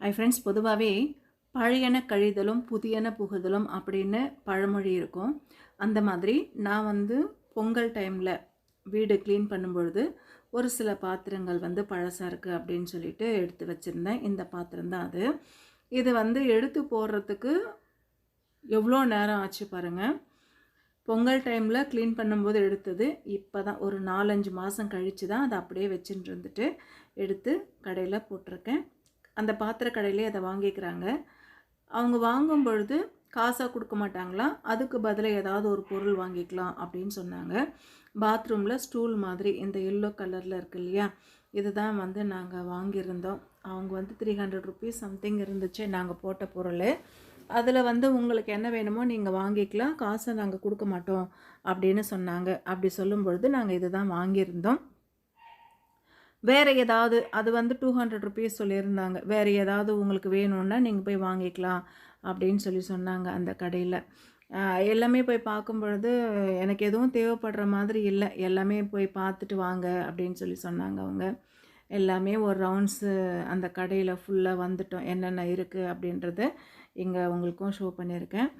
ஐ friends பொதுவாகவே பழையன கழிதலும் புதியன புகுதலும் அப்படின்னு பழமொழி இருக்கும். அந்த மாதிரி நான் வந்து பொங்கல் டைமில் வீடு க்ளீன் பண்ணும்பொழுது ஒரு சில பாத்திரங்கள் வந்து பழசாக இருக்குது அப்படின்னு சொல்லிட்டு எடுத்து வச்சுருந்தேன். இந்த பாத்திரம் தான் அது. இது வந்து எடுத்து போடுறதுக்கு எவ்வளோ நேரம் ஆச்சு பாருங்கள் பொங்கல் டைமில் க்ளீன் பண்ணும்போது எடுத்தது இப்போ தான் ஒரு நாலஞ்சு மாதம் கழித்து தான் அதை அப்படியே வச்சுட்டு இருந்துட்டு எடுத்து கடையில் போட்டிருக்கேன். அந்த பாத்திர கடையிலே அதை வாங்கிக்கிறாங்க. அவங்க வாங்கும் பொழுது காசாக கொடுக்க மாட்டாங்களாம் அதுக்கு பதிலாக ஏதாவது ஒரு பொருள் வாங்கிக்கலாம் அப்படின்னு சொன்னாங்க. பாத்ரூமில் ஸ்டூல் மாதிரி இந்த எல்லோ கலரில் இருக்கு இல்லையா? இதுதான் வந்து நாங்கள் வாங்கியிருந்தோம். அவங்க வந்து த்ரீ ஹண்ட்ரட் ருபீஸ் சம்திங் இருந்துச்சு நாங்கள் போட்ட பொருள். அதில் வந்து உங்களுக்கு என்ன வேணுமோ நீங்கள் வாங்கிக்கலாம். காசை நாங்கள் கொடுக்க மாட்டோம் அப்படின்னு சொன்னாங்க. அப்படி சொல்லும் பொழுது நாங்கள் இது தான் வாங்கியிருந்தோம். வேறு ஏதாவது அது வந்து டூ ஹண்ட்ரட் ருபீஸ் சொல்லியிருந்தாங்க. வேறு ஏதாவது உங்களுக்கு வேணும்னா நீங்கள் போய் வாங்கிக்கலாம் அப்படின்னு சொல்லி சொன்னாங்க அந்த கடையில். எல்லாமே போய் பார்க்கும் பொழுது எனக்கு எதுவும் தேவைப்படுற மாதிரி இல்லை. எல்லாமே போய் பார்த்துட்டு வாங்க அப்படின்னு சொல்லி சொன்னாங்க அவங்க. எல்லாமே ஒரு ரவுண்ட்ஸு அந்த கடையில் ஃபுல்லாக வந்துட்டோம். என்னென்ன இருக்குது அப்படின்றத இங்கே உங்களுக்கும் ஷோ பண்ணியிருக்கேன்.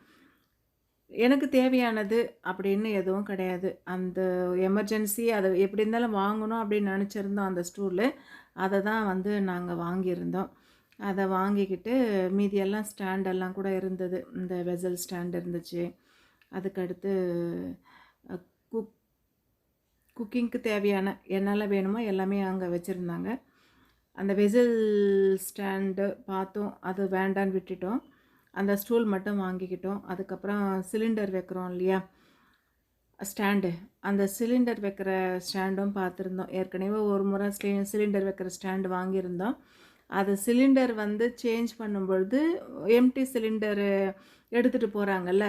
எனக்கு தேவையானது அப்படின்னு எதுவும் கிடையாது. அந்த எமர்ஜென்சி அதை எப்படி இருந்தாலும் வாங்கணும் அப்படின்னு நினச்சிருந்தோம் அந்த ஸ்டூலு அதை தான் வந்து நாங்கள் வாங்கியிருந்தோம். அதை வாங்கிக்கிட்டு மீதியெல்லாம் ஸ்டாண்டெல்லாம் கூட இருந்தது. இந்த வெசல் ஸ்டாண்ட் இருந்துச்சு. அதுக்கடுத்து குக் குக்கிங்க்கு தேவையான என்னெல்லாம் வேணுமோ எல்லாமே அங்கே வச்சுருந்தாங்க. அந்த வெசல் ஸ்டாண்டு பார்த்தோம். அது வேண்டான்னு விட்டுட்டோம். அந்த ஸ்டூல் மட்டும் வாங்கிக்கிட்டோம். அதுக்கப்புறம் சிலிண்டர் வைக்கிறோம் இல்லையா? ஸ்டாண்டு அந்த சிலிண்டர் வைக்கிற ஸ்டாண்டும் பார்த்துருந்தோம். ஏற்கனவே ஒரு முறை சிலிண்டர் வைக்கிற ஸ்டாண்டு வாங்கியிருந்தோம். அது சிலிண்டர் வந்து சேஞ்ச் பண்ணும்பொழுது எம்டி சிலிண்டரு எடுத்துகிட்டு போகிறாங்கல்ல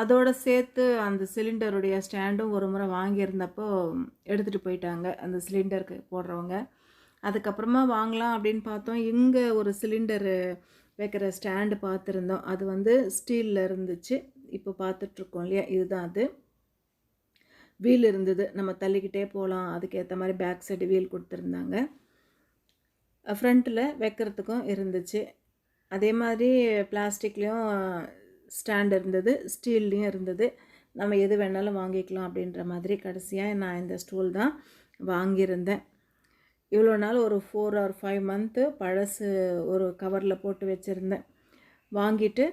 அதோடு சேர்த்து அந்த சிலிண்டருடைய ஸ்டாண்டும் ஒரு முறை வாங்கியிருந்தப்போ எடுத்துகிட்டு போயிட்டாங்க. அந்த சிலிண்டருக்கு போடுறவங்க. அதுக்கப்புறமா வாங்கலாம் அப்படின்னு பார்த்தோம். இங்கே ஒரு சிலிண்டரு வைக்கிற ஸ்டாண்டு பார்த்துருந்தோம். அது வந்து ஸ்டீலில் இருந்துச்சு. இப்போ பார்த்துட்ருக்கோம் இல்லையா? இதுதான் அது. வீல் இருந்தது. நம்ம தள்ளிக்கிட்டே போகலாம். அதுக்கேற்ற மாதிரி பேக் சைடு வீல் கொடுத்துருந்தாங்க. ஃப்ரண்ட்டில் வைக்கிறதுக்கும் இருந்துச்சு. அதே மாதிரி பிளாஸ்டிக்லேயும் ஸ்டாண்ட் இருந்தது. ஸ்டீல்லையும் இருந்தது. நம்ம எது வேணாலும் வாங்கிக்கலாம் அப்படின்ற மாதிரி கடைசியாக நான் இந்த ஸ்டூல் தான் வாங்கியிருந்தேன். இவ்வளோ நாள் ஒரு ஃபோர் ஆர் ஃபைவ் மந்த்து பழசு ஒரு கவரில் போட்டு வச்சுருந்தேன். வாங்கிட்டு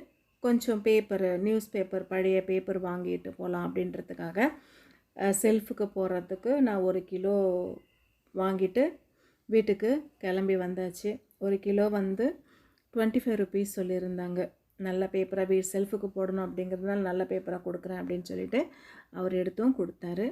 கொஞ்சம் பேப்பர் நியூஸ் பேப்பர் பழைய பேப்பர் வாங்கிட்டு போகலாம் அப்படின்றதுக்காக செல்ஃபுக்கு போடுறதுக்கு நான் ஒரு கிலோ வாங்கிட்டு வீட்டுக்கு கிளம்பி வந்தாச்சு. ஒரு கிலோ வந்து டுவெண்ட்டி ஃபைவ் ருபீஸ் சொல்லியிருந்தாங்க. நல்ல பேப்பராக வீ செல்ஃபுக்கு போடணும் அப்படிங்கிறதுனால நல்ல பேப்பராக கொடுக்குறேன் அப்படின்னு சொல்லிட்டு அவர் எடுத்தும் கொடுத்தாரு.